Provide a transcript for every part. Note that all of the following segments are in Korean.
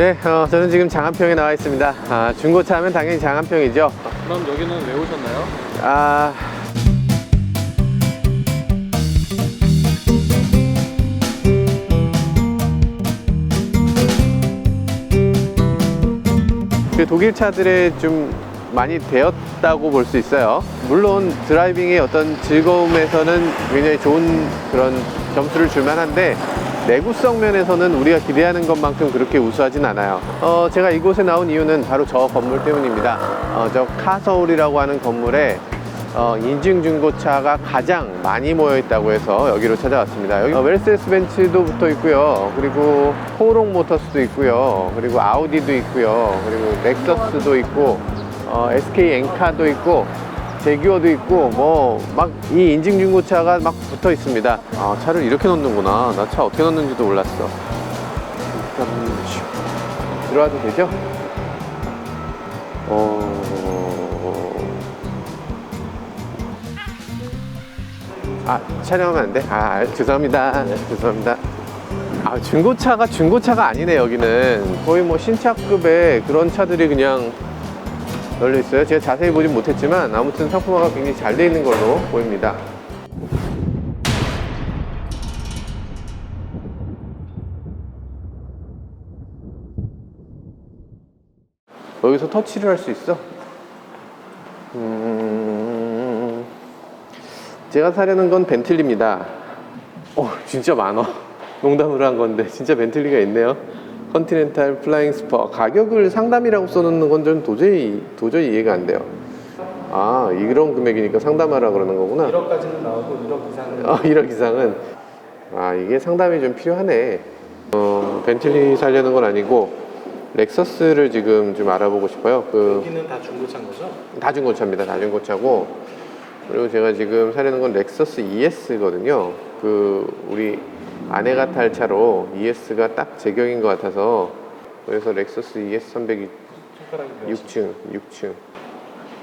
네, 어, 저는 지금 장안평에 나와 있습니다. 아, 중고차 하면 당연히 장안평이죠. 그럼 여기는 왜 오셨나요? 아. 그 독일 차들에 좀 많이 되었다고 볼 수 있어요. 물론 드라이빙의 어떤 즐거움에서는 굉장히 좋은 그런 점수를 줄 만한데 내구성 면에서는 우리가 기대하는 것만큼 그렇게 우수하진 않아요. 어, 제가 이곳에 나온 이유는 바로 저 건물 때문입니다. 어, 저 카서울이라고 하는 건물에 어, 인증 중고차가 가장 많이 모여 있다고 해서 여기로 찾아왔습니다. 여기 어, 멜세스 벤츠도 붙어 있고요. 그리고 호롱 모터스도 있고요. 그리고 아우디도 있고요. 그리고 렉서스도 있고 어, SK 엔카도 있고 제규어도 있고 뭐 막 이 인증 중고차가 막 붙어 있습니다. 아 차를 이렇게 넣는구나. 나 차 어떻게 넣는지도 몰랐어. 들어와도 되죠? 어. 아 촬영하면 안 돼? 아 죄송합니다. 죄송합니다. 아 중고차가 중고차가 아니네 여기는 거의 뭐 신차급의 그런 차들이 그냥 널려 있어요. 제가 자세히 보진 못했지만 아무튼 상품화가 굉장히 잘 돼 있는 걸로 보입니다. 여기서 터치를 할 수 있어? 음, 제가 사려는 건 벤틀리입니다. 어, 진짜 많어. 농담으로 한 건데 진짜 벤틀리가 있네요. 컨티넨탈 플라잉 스퍼 가격을 상담이라고 써놓는 건 전 도저히 도저히 이해가 안 돼요. 아 이런 금액이니까 상담하라 그러는 거구나. 1억까지는 나오고 1억 이상은 어, 1억 이상은 아 이게 상담이 좀 필요하네. 어 벤틀리 살려는 건 아니고 렉서스를 지금 좀 알아보고 싶어요. 그 여기는 다 중고차인 거죠? 다중고차입니다. 다중고차고 그리고 제가 지금 사려는 건 렉서스 ES거든요. 그 우리 아내가 탈 차로 ES가 딱 제격인 것 같아서 그래서 렉서스 ES 300이 손가락이 몇 6층, 6층.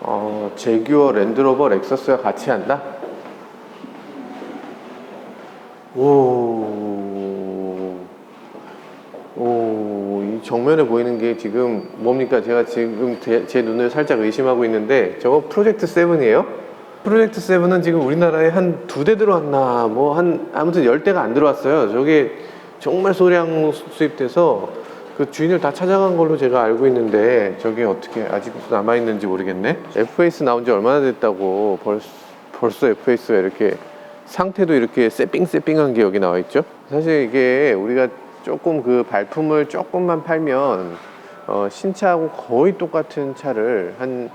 어, 제규어 랜드로버 렉서스가 같이 한다? 오, 오, 이 정면에 보이는 게 지금 뭡니까? 제가 지금 제, 제 눈을 살짝 의심하고 있는데 저거 프로젝트 7이에요? 프로젝트 7은 지금 우리나라에 한 두 대 들어왔나, 뭐 한, 아무튼 열 대가 안 들어왔어요. 저게 정말 소량 수- 수입돼서 그 주인을 다 찾아간 걸로 제가 알고 있는데 저게 어떻게 아직도 남아 있는지 모르겠네. FAS 나온 지 얼마나 됐다고 벌써 벌써 FAS가 이렇게 상태도 이렇게 세핑세핑한 게 여기 나와 있죠. 사실 이게 우리가 조금 그 발품을 조금만 팔면 어, 신차하고 거의 똑같은 차를 한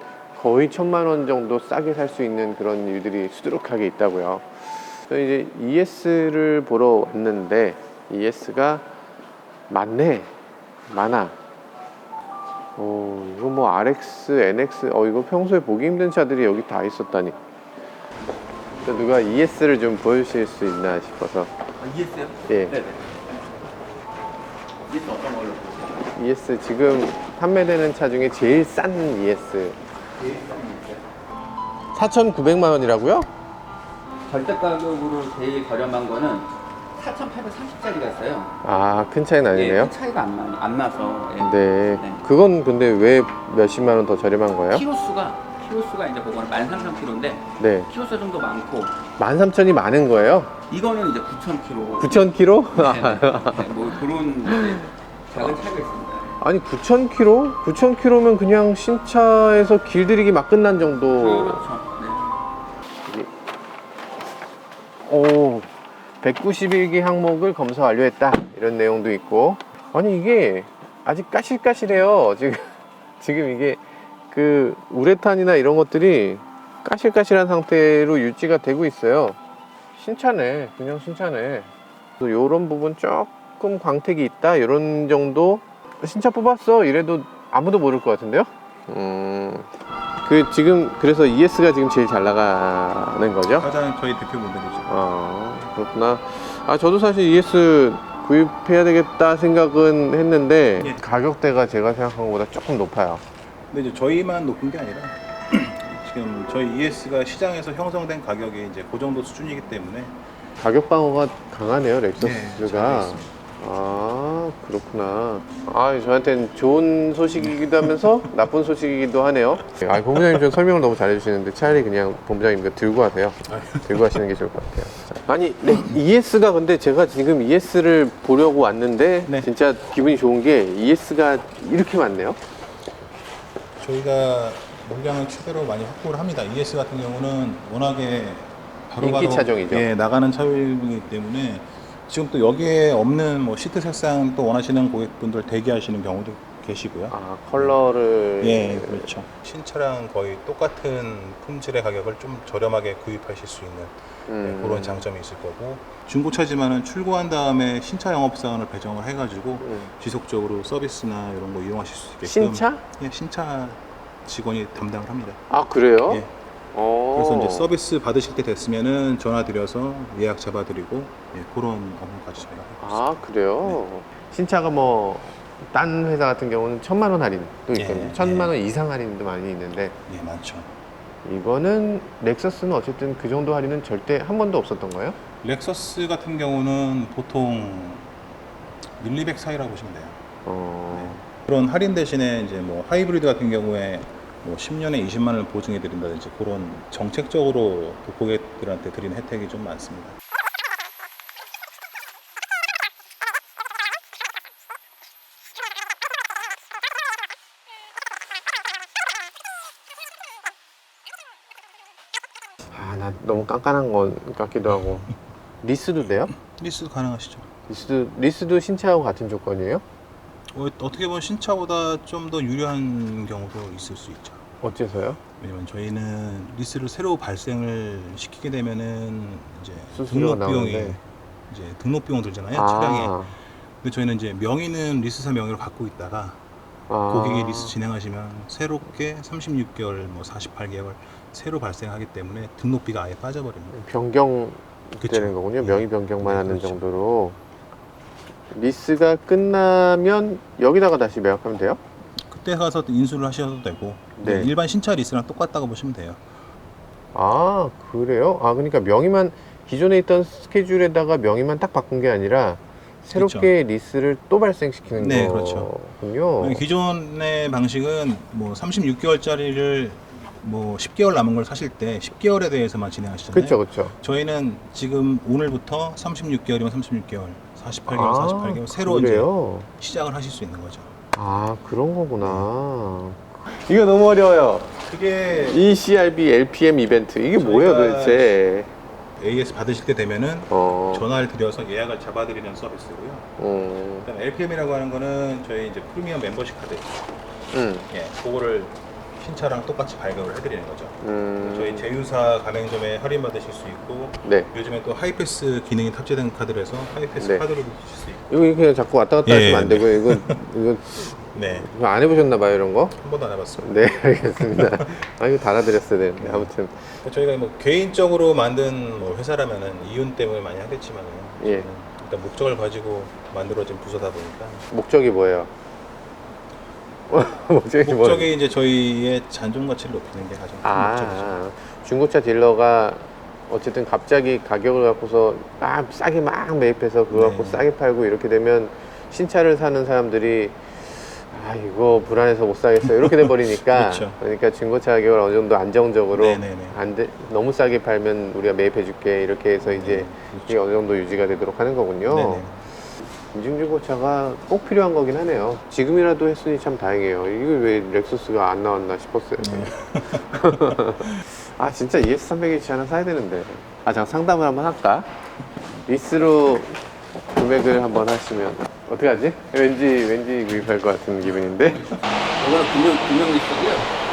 거의 천만 원 정도 싸게 살 수 있는 그런 일들이 수두룩하게 있다고요. 저는 이제 ES를 보러 왔는데 ES가 많네. 많아. 어, 이거 뭐 RX, NX, 어, 이거 평소에 보기 힘든 차들이 여기 다 있었다니. 또 누가 ES를 좀 보여주실 수 있나 싶어서. 아, ES요? 예. 네네. ES 어떤 걸로? ES 지금 판매되는 차 중에 제일 싼 ES. 제일 싼 ES요? 4,900만 원이라고요? 절대 가격으로 제일 저렴한 거는 4,830짜리가 있어요. 아, 큰 차이는 예, 아니네요. 큰 차이가 안, 나, 안 나서. 예. 네. 네. 그건 근데 왜 몇십만 원 더 저렴한 거예요? 키로수가 키로수가 이제 그거는 13,000km인데 네. 키로수 좀더 많고 13,000이 많은 거예요? 이거는 이제 9,000km. 9,000km? 네, 뭐 그런 이제 작은 차이가 있습니다. 아니 9,000km? 9,000km면 그냥 신차에서 길들이기 막 끝난 정도. 그렇죠. 네. 오, 191기 항목을 검사 완료했다. 이런 내용도 있고. 아니 이게 아직 까실까실해요. 지금 지금 이게 그 우레탄이나 이런 것들이 까실까실한 상태로 유지가 되고 있어요. 신차네, 그냥 신차네. 이런 부분 조금 광택이 있다. 이런 정도 신차 뽑았어. 이래도 아무도 모를 것 같은데요? 음, 그 지금 그래서 ES가 지금 제일 잘 나가는 거죠? 가장 저희 대표 모델이죠. 아 그렇구나. 아 저도 사실 ES 구입해야 되겠다 생각은 했는데 예. 가격대가 제가 생각한 것보다 조금 높아요. 근데 이제 저희만 높은 게 아니라 지금 저희 ES가 시장에서 형성된 가격이 이제 그 정도 수준이기 때문에 가격 방어가 강하네요 네, 렉서스가. 잘 있습니다. 아아 그렇구나. 아 저한테는 좋은 소식이기도 하면서 나쁜 소식이기도 하네요. 아 본부장님 좀 설명을 너무 잘해주시는데 차라리 그냥 본부장님 이거 들고 하세요. 들고 하시는 게 좋을 것 같아요. 자, 아니 네, ES가 근데 제가 지금 ES를 보려고 왔는데 네. 진짜 기분이 좋은 게 ES가 이렇게 많네요. 저희가 물량을 최대로 많이 확보를 합니다. ES 같은 경우는 워낙에 인기 차종이죠. 예, 나가는 차종이기 때문에 지금 또 여기에 없는 뭐 시트 색상 또 원하시는 고객분들 대기하시는 경우도 계시고요. 아 컬러를 예, 그렇죠. 신차랑 거의 똑같은 품질의 가격을 좀 저렴하게 구입하실 수 있는 음. 네, 그런 장점이 있을 거고 중고차지만은 출고한 다음에 신차 영업 사원을 배정을 해가지고 음. 지속적으로 서비스나 이런 거 이용하실 수 있게끔 신차? 예, 신차 직원이 담당을 합니다. 아 그래요? 예. 어. 그래서 이제 서비스 받으실 때 됐으면은 전화 드려서 예약 잡아드리고 예, 그런 업무까지 저희가 하고 있습니다. 아 그래요? 신차가 뭐 딴 회사 같은 경우는 천만 원 할인도 예, 있거든요. 예. 천만 원 이상 할인도 많이 있는데 예, 많죠. 이거는 렉서스는 어쨌든 그 정도 할인은 절대 한 번도 없었던 거예요? 렉서스 같은 경우는 보통 밀리백 사이라고 보시면 돼요. 어. 그런 할인 대신에 이제 뭐 하이브리드 같은 경우에 뭐 10년에 20만 원을 보증해 드린다든지 그런 정책적으로 그 고객들한테 드리는 혜택이 좀 많습니다. 아, 나 너무 깐깐한 것 같기도 하고. 리스도 돼요? 리스 가능하시죠? 리스도 리스도 신차하고 같은 조건이에요? 어, 어떻게 보면 신차보다 좀 더 유리한 경우도 있을 수 있죠. 어째서요? 왜냐면 저희는 리스를 새로 발생을 시키게 되면은 이제 수수료가 등록 비용이 나오는데. 이제 등록 비용 들잖아요 차량에. 아, 근데 저희는 이제 명의는 리스사 명의로 갖고 있다가 아. 고객이 리스 진행하시면 새롭게 36개월, 뭐 48개월 새로 발생하기 때문에 등록비가 아예 빠져버립니다. 변경 그쵸. 거군요. 네. 명의 변경만 네, 하는 그렇죠. 정도로. 리스가 끝나면 여기다가 다시 매각하면 돼요? 그때 가서 인수를 하셔도 되고 네. 일반 신차 리스랑 똑같다고 보시면 돼요. 아 그래요? 아 그러니까 명의만 기존에 있던 스케줄에다가 명의만 딱 바꾼 게 아니라 새롭게 리스를 또 발생시키는 네, 그렇죠. 거군요. 기존의 방식은 뭐 36개월짜리를 뭐 10개월 남은 걸 사실 때 10개월에 대해서만 진행하시잖아요. 그렇죠, 그렇죠. 저희는 지금 오늘부터 36개월이면 36개월, 48개월, 48개월 새로 이제 그래요? 시작을 하실 수 있는 거죠. 아 그런 거구나. 이거 너무 어려워요. 그게 ECRB LPM 이벤트 이게 뭐예요 도대체? AS 받으실 때 되면은 어. 전화를 드려서 예약을 잡아드리는 서비스고요. 음. 그다음 LPM이라고 하는 거는 저희 이제 프리미엄 멤버십 카드, 음. 예, 그거를 신차랑 똑같이 발급을 해드리는 거죠. 음. 저희 제휴사 가맹점에 할인 받으실 수 있고 네. 요즘에 또 하이패스 기능이 탑재된 카드라서 하이패스 네. 카드로 드실 수 있고 이거 그냥 자꾸 왔다 갔다 예, 하시면 안 되고 이거 이거 네, 이거 안 해보셨나 봐요 이런 거? 한 번도 안 해봤습니다. 네 알겠습니다. 아 이거 달아드렸어야 되는데 아무튼 저희가 뭐 개인적으로 만든 뭐 회사라면은 이윤 때문에 많이 하겠지만은 예. 일단 목적을 가지고 만들어진 부서다 보니까 목적이 뭐예요? 목적이 뭐예요? 목적이 이제 저희의 잔존 가치를 높이는 게 가장 큰 목적이죠. 아, 중고차 딜러가 어쨌든 갑자기 가격을 갖고서 막 싸게 막 매입해서 그거 갖고 네. 싸게 팔고 이렇게 되면 신차를 사는 사람들이 아 이거 불안해서 못 사겠어 이렇게 돼 버리니까 그렇죠. 그러니까 중고차 가격을 어느 정도 안정적으로 네네네. 안 돼, 너무 싸게 팔면 우리가 매입해 줄게 이렇게 해서 이제 네, 이게 어느 정도 유지가 되도록 하는 거군요. 네네. 인증중고차가 꼭 필요한 거긴 하네요. 지금이라도 했으니 참 다행이에요. 이게 왜 렉서스가 안 나왔나 싶었어요. 네. 아 진짜 ES300H 하나 사야 되는데. 아 잠깐 상담을 한번 할까? 리스로 금액을 한번 하시면 어떻게 하지? 왠지 왠지 구입할 것 같은 기분인데. 이거는 금융 금융 리스고요.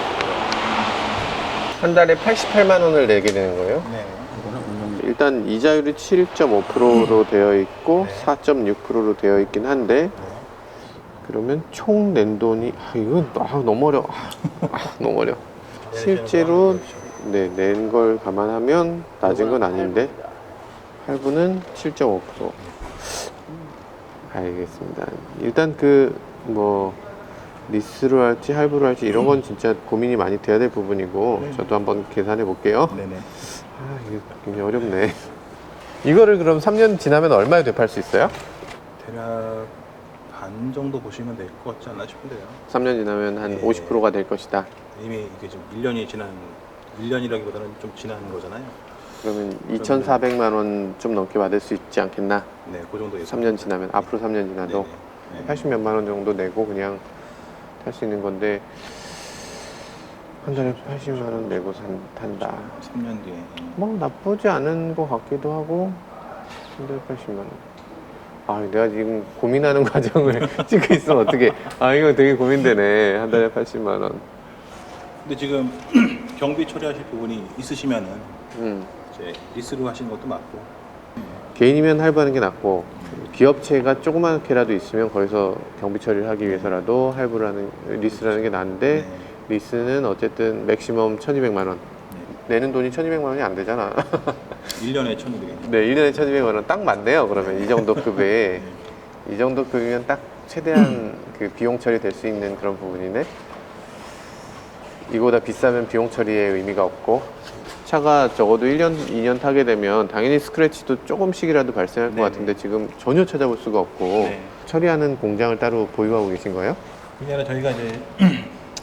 한 달에 88만 원을 내게 되는 거예요? 네. 일단 이자율이 7.5%로 되어 있고 네. 4.6%로 되어 있긴 한데 네. 그러면 총 낸 돈이 아 이거 아, 너무 어려 아, 아, 너무 어려 실제로 네, 낸 걸 감안하면 낮은 건 아닌데 할부는 7.5% 알겠습니다 일단 그 뭐 리스로 할지 할부로 할지 이런 건 진짜 고민이 많이 돼야 될 부분이고 네. 저도 한번 계산해 볼게요 네네. 아 이게 굉장히 어렵네 이거를 그럼 3년 지나면 얼마에 되팔 수 있어요? 대략 반 정도 보시면 될 것 같지 않나 싶은데요. 3년 지나면 한 예. 50%가 될 것이다. 이미 이게 좀 1년이 지난 1년이라기보다는 좀 지난 거잖아요. 그러면 2,400만 원 좀 넘게 받을 수 있지 않겠나? 네, 그 정도 예상. 3년 지나면 앞으로 3년 지나도 네. 80 몇만 원 정도 내고 그냥 탈 수 있는 건데 한 달에 80만 원 내고 산, 탄다. 3년 뒤에. 뭐 나쁘지 않은 것 같기도 하고 한 달에 80만 원. 아, 내가 지금 고민하는 과정을 찍고 있으면 어떻게? 아, 이거 되게 고민되네. 한 달에 80만 원. 근데 지금 경비 처리하실 부분이 있으시면은 음. 이제 리스로 하시는 것도 맞고. 개인이면 할부하는 게 낫고 기업체가 조그맣게라도 있으면 거기서 경비 처리를 하기 위해서라도 할부를 하는 리스라는 게 나은데 네. 리스는 어쨌든 맥시멈 1200만 원 내는 돈이 1200만 원이 안 되잖아 1년에 1,200원. 네 1년에 1200만 원 딱 맞네요 그러면 이 정도 급에 이 정도 급이면 딱 최대한 그 비용 처리 될 수 있는 그런 부분이네 이거보다 비싸면 비용 처리에 의미가 없고 차가 적어도 1년, 2년 타게 되면 당연히 스크래치도 조금씩이라도 발생할 것 네네. 같은데 지금 전혀 찾아볼 수가 없고 네. 처리하는 공장을 따로 보유하고 계신 거예요? 그게 아니라 저희가 이제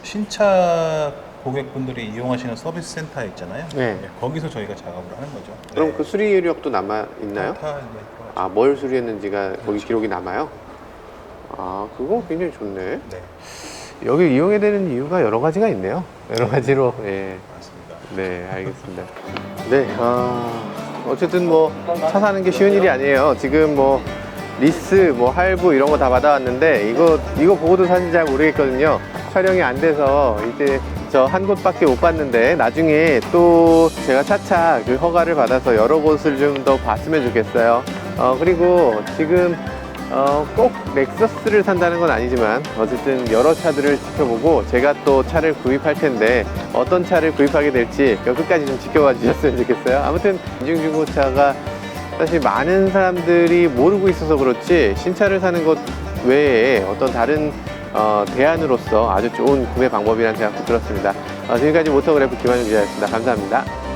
신차 고객분들이 이용하시는 서비스 센터 있잖아요. 네. 거기서 저희가 작업을 하는 거죠. 그럼 네. 그 수리 이력도 남아 있나요? 다 이제 들어가죠. 아, 뭘 수리했는지가 거기 그렇죠. 기록이 남아요? 아, 그거 굉장히 좋네. 네, 여기 이용해야 되는 이유가 여러 가지가 있네요. 여러 가지로. 예. 맞습니다. 네, 알겠습니다. 네, 아, 어쨌든 뭐 차 사는 게 쉬운 일이 아니에요. 지금 뭐 리스, 뭐 할부 이런 거 다 받아왔는데 이거 이거 보고도 사실 잘 모르겠거든요. 촬영이 안 돼서 이제 저 한 곳밖에 못 봤는데 나중에 또 제가 차차 그 허가를 받아서 여러 곳을 좀 더 봤으면 좋겠어요. 어 그리고 지금 어, 꼭 렉서스를 산다는 건 아니지만 어쨌든 여러 차들을 지켜보고 제가 또 차를 구입할 텐데 어떤 차를 구입하게 될지 그 끝까지 좀 지켜봐 주셨으면 좋겠어요. 아무튼 인증중고차가 사실 많은 사람들이 모르고 있어서 그렇지 신차를 사는 것 외에 어떤 다른 어, 대안으로서 아주 좋은 구매 방법이라는 생각도 들었습니다. 어, 지금까지 모터그래프 김한준 기자였습니다. 감사합니다.